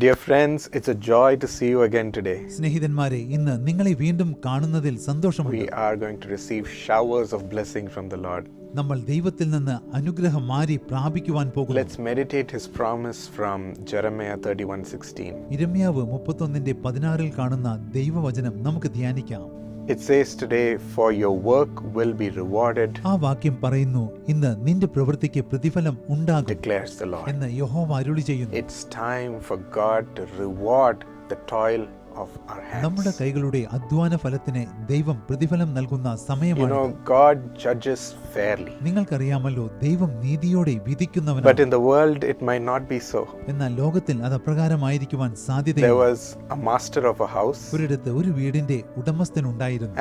Dear friends, it's a joy to see you again today. സ്നേഹിതന്മാരെ ഇന്ന് നിങ്ങളെ വീണ്ടും കാണുന്നതിൽ സന്തോഷമുണ്ട് We are going to receive showers of blessing from the Lord. നമ്മൾ ദൈവത്തിൽ നിന്ന് അനുഗ്രഹം മാറി പ്രാപിക്കുവാൻ പോകുന്നു Let's meditate his promise from Jeremiah 31:16. ഇരമ്യാവ് മുപ്പത്തൊന്നിന്റെ പതിനാറിൽ കാണുന്ന ദൈവവചനം നമുക്ക് ധ്യാനിക്കാം It says today, For your work will be rewarded, ആ വാക്യം പറയുന്നു ഇന്ന് നിന്റെ പ്രവൃത്തിക്ക് പ്രതിഫലം ഉണ്ടാകും declares the Lord. എന്ന് യഹോവ അരുളി ചെയ്യുന്നു It's time for God to reward the toil നമ്മുടെ. കൈകളുടെ അധ്വാന ഫലത്തിന് ദൈവം പ്രതിഫലം നൽകുന്ന You സമയമാണ് know, God judges fairly. നിങ്ങൾക്കറിയാമല്ലോ ദൈവം നീതിയോടെ വിധിക്കുന്നവനാണ് But in the world, it might not be so. എന്നാൽ ലോകത്തിൽ അത് അപ്രകാരമായിരിക്കുവാൻ There was a master of a house, ഒരിടത്ത് ഒരു വീടിന്റെ ഉടമസ്ഥനുണ്ടായിരുന്നു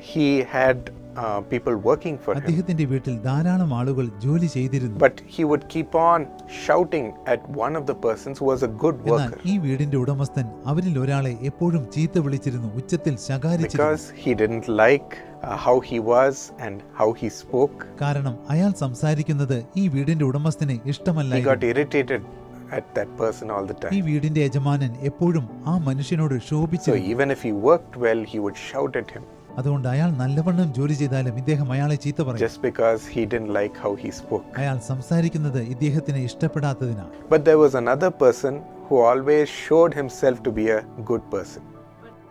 he had uh, people working for him. അദ്ദേഹത്തിന്റെ വീട്ടിൽ ധാരാളം ആളുകൾ ജോലി ചെയ്തിരുന്നു But he would keep on shouting at one of the persons who was a good എന്നാൽ worker ഈ വീടിന്റെ ഉടമസ്ഥൻ അവരിൽ ഒരാളെ എപ്പോഴും ചീത്ത വിളിച്ചിരുന്നു ഉച്ചത്തിൽ ശകാരിച്ചിരുന്നു because he didn't like uh, how he was and how he spoke. കാരണം അയാൾ സംസാരിക്കുന്നത് ഈ വീടിന്റെ ഉടമസ്ഥന് He ഇഷ്ടമല്ലായിരുന്നു got irritated at that person all the ഈ time. വീടിന്റെ യജമാനൻ എപ്പോഴും ആ മനുഷ്യനോട് So ശോഭിച്ചിരുന്നു even if he worked well, he would shout at him അതുകൊണ്ട് അയാൾ നല്ലവണ്ണം ജോലി ചെയ്താലും ഇദ്ദേഹം അയാളെ ചീത്ത പറയും just because he didn't like how he spoke. അയാൾ സംസാരിക്കുന്നത് ഇദ്ദേഹത്തിന് ഇഷ്ടപ്പെടാത്തതിനാൽ But there was another person who always showed himself to be a good person.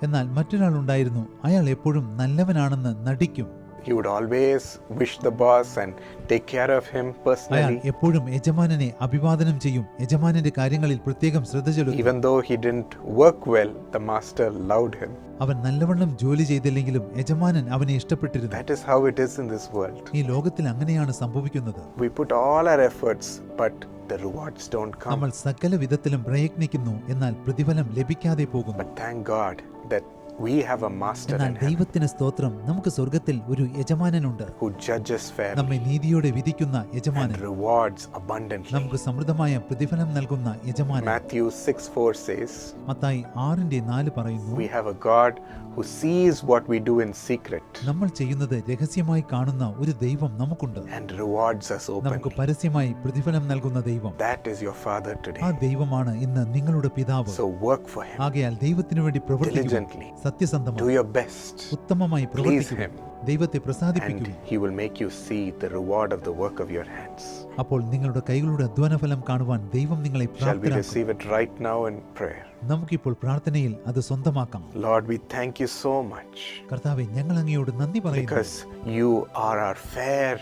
എന്നാൽ മറ്റൊരാൾ ഉണ്ടായിരുന്നു അയാൾ എപ്പോഴും നല്ലവനാണെന്ന് നടിക്കും He would always wish the boss and take care of him personally. എപ്പോഴും യജമാനനെ അഭിവാദനം ചെയ്യും യജമാനന്റെ കാര്യങ്ങളിൽ പ്രത്യേകം ശ്രദ്ധ ചെലുത്തും Even though he didn't work well, the master loved him. അവൻ നല്ലവണ്ണം ജോലി ചെയ്തില്ലെങ്കിലും യജമാനൻ അവനെ ഇഷ്ടപ്പെട്ടിരുന്നു That is how it is in this world. ഈ ലോകത്തിൽ അങ്ങനെയാണ് സംഭവിക്കുന്നത് We put all our efforts, but the rewards don't come. നമ്മൾ സകല വിധത്തിലും പ്രയത്നിക്കുന്നു എന്നാൽ പ്രതിഫലം ലഭിക്കാതെ പോകുന്നു But thank God that we have a master എന്നാൽ ദൈവത്തിന് സ്തോത്രം നമുക്ക് സ്വർഗത്തിൽ ഒരു യജമാനനുണ്ട് who judges fairly നമ്മെ നീതിയോടെ വിധിക്കുന്ന യജമാനൻ and rewards abundantly. നമുക്ക് സമൃദ്ധമായ പ്രതിഫലം നൽകുന്ന യജമാനൻ Matthew 6 4 says, മത്തായി ആറിന്റെ നാല് പറയുന്നു We have a God who sees what we do in secret നമ്മൾ ചെയ്യുന്നത് രഹസ്യമായി കാണുന്ന ഒരു ദൈവം നമുക്കുണ്ട് and rewards us നമുക്ക് openly. പരസ്യമായി പ്രതിഫലം നൽകുന്ന ദൈവം That is your Father ആ today. ദൈവമാണ് ഇന്ന് നിങ്ങളുടെ പിതാവ് So work for Him ആകയാൽ ദൈവത്തിനു വേണ്ടി പ്രവർത്തിക്കുക diligently. Do സത്യസന്ധമായി your best, ഉത്തമമായി please പ്രവർത്തിക്കുക Him, ദൈവത്തെ and പ്രസാദിപ്പിക്കുക He will make you see the reward of the work of your hands. അപ്പോൾ നിങ്ങളുടെ കൈകളുടെ അധ്വാനഫലം കാണുവാൻ ദൈവം നിങ്ങളെ Shall we പ്രാപ്തരാക്കും receive it right now in prayer? നമുക്കിപ്പോൾ പ്രാർത്ഥനയിൽ അത് സ്വന്തമാക്കാം Lord, we thank you so much കർത്താവെ ഞങ്ങൾ അങ്ങയോട് നന്ദി പറയുന്നു because you are our fair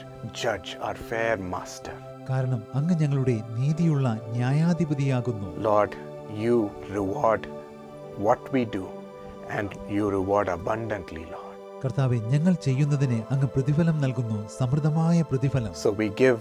judge, our fair master. കാരണം അങ്ങ് ഞങ്ങളുടെ നീതിയുള്ള ന്യായാധിപതിയാകുന്നു Lord, you reward what we do and you reward abundantly, Lord. കർത്താവെ ഞങ്ങൾ ചെയ്യുന്നതിന് അങ്ങ് പ്രതിഫലം നൽകുന്നു സമൃദ്ധമായ പ്രതിഫലം. So we give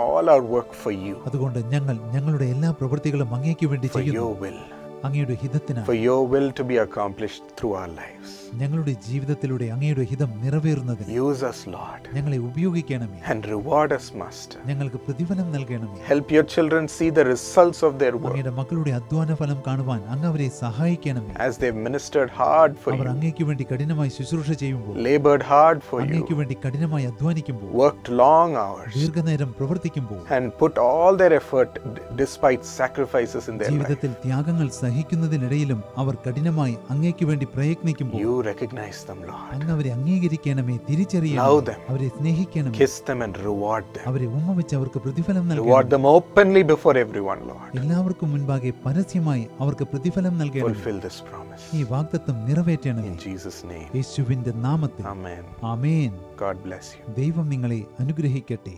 all our work for you, അതുകൊണ്ട് ഞങ്ങൾ ഞങ്ങളുടെ എല്ലാ പ്രവൃത്തികളും അങ്ങേക്ക് വേണ്ടി ചെയ്യുന്നു your will, അങ്ങയുടെ ഹിതത്തിനായി for your will to be accomplished through our lives. ഞങ്ങളുടെ ജീവിതത്തിലൂടെ അങ്ങയുടെ ഹിതം നിറവേറുന്നതിന് Use us, Lord, ഞങ്ങളെ ഉപയോഗിക്കണമേ and reward us, Master. ഞങ്ങൾക്ക് പ്രതിഫലം നൽകണമേ Help your children see the results of their work അങ്ങയുടെ മക്കളുടെ അധ്വാന ഫലം കാണുവാൻ അങ്ങ് അവരെ സഹായിക്കണമേ as they've ministered hard for our you, അങ്ങേക്ക് വേണ്ടി കഠിനമായി ശുശ്രൂഷ ചെയ്യുമ്പോൾ labored hard for അങ്ങേക്ക് you, വേണ്ടി കഠിനമായി അധ്വാനിക്കുമ്പോൾ worked long hours, ദീർഘനേരം പ്രവർത്തിക്കുമ്പോൾ and put all their effort d- despite sacrifices in their life. ജീവിതത്തിൽ ത്യാഗങ്ങൾ സഹിക്കുന്നതിനിടയിലും അവർ കഠിനമായി അങ്ങേക്ക് വേണ്ടി പ്രയത്നിക്കുമ്പോൾ You recognize them, Lord. അങ്ങ് അവരെ അംഗീകരിക്കണമേ Love തിരിച്ചറിയണം. അവരെ സ്നേഹിക്കണമേ Kiss them and reward them. അവരെ ഉമ്മ വെച്ച് അവർക്ക് പ്രതിഫലം Reward നൽകണം them openly before everyone, Lord. എല്ലാവർക്കും മുൻപാകെ പരസ്യമായി അവർക്ക് പ്രതിഫലം നൽകണം Fulfill this promise. ഈ വാഗ്ദത്തം നിറവേറ്റണമേ In Jesus' name. യേശുവിന്റെ നാമത്തിൽ Amen. Amen God bless you. ദൈവം നിങ്ങളെ അനുഗ്രഹിക്കട്ടെ